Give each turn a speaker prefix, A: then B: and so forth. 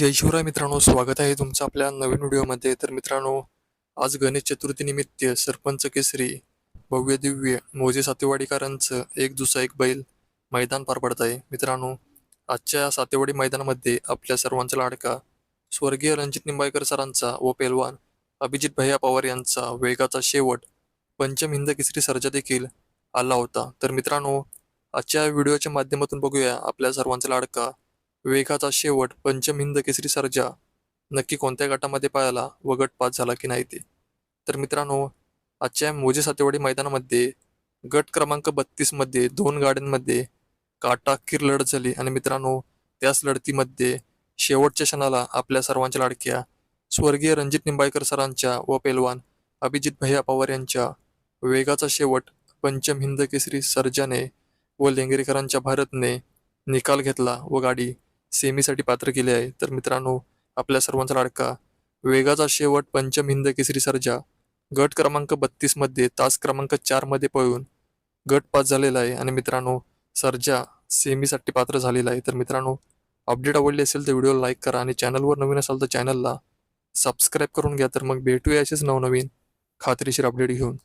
A: जय शिवराय मित्रांनो स्वागत आहे तुमचं आपल्या नवीन व्हिडिओमध्ये. तर मित्रांनो आज गणेश चतुर्थीनिमित्त सरपंच केसरी भव्य दिव्य मोजे सातेवाडीकरांचं एक दुसरा एक बैल मैदान पार पडत आहे. मित्रांनो आजच्या या सातेवाडी मैदानामध्ये आपल्या सर्वांचा लाडका स्वर्गीय रणजित निंबाळकर सरांचा व पेलवान अभिजित भैया पवार यांचा वेगाचा शेवट पंचम हिंद केसरी सर्जा देखील आला होता. तर मित्रांनो आजच्या व्हिडिओच्या माध्यमातून बघूया आपल्या सर्वांचा लाडका वेगाचा शेवट पंचम हिंद केसरी सर्जा. नक्की कोणत्या गटामध्ये पाळला व गट पास झाला की नाही ते? तर मित्रांनो आजच्या मोजे सातेवाडी मैदानामध्ये गट क्रमांक बत्तीसमध्ये दोन गाड्यांमध्ये काटाकीर लढत झाली. आणि मित्रांनो त्याच लढतीमध्ये शेवटच्या क्षणाला आपल्या सर्वांच्या लाडक्या स्वर्गीय रणजित निंबाळकर सरांच्या व पेलवान अभिजित भैया पवार यांच्या वेगाचा शेवट पंचम हिंद केसरी सर्जाने व लेंगरेकरांच्या भारतने निकाल घेतला व गाडी सेमीसाठी पात्र केले आहे. तर मित्रांनो आपल्या सर्वांचा लाडका वेगाचा शेवट पंचम हिंद केसरी सर्जा गट क्रमांक बत्तीसमध्ये तास क्रमांक चारमध्ये पळून गट पास झालेला आहे. आणि मित्रांनो सर्जा सेमीसाठी पात्र झालेला आहे. तर मित्रांनो अपडेट आवडली असेल तर व्हिडिओला लाईक करा आणि चॅनलवर नवीन असाल तर चॅनलला सबस्क्राईब करून घ्या. तर मग भेटूया असेच नवनवीन खात्रीशीर अपडेट घेऊन.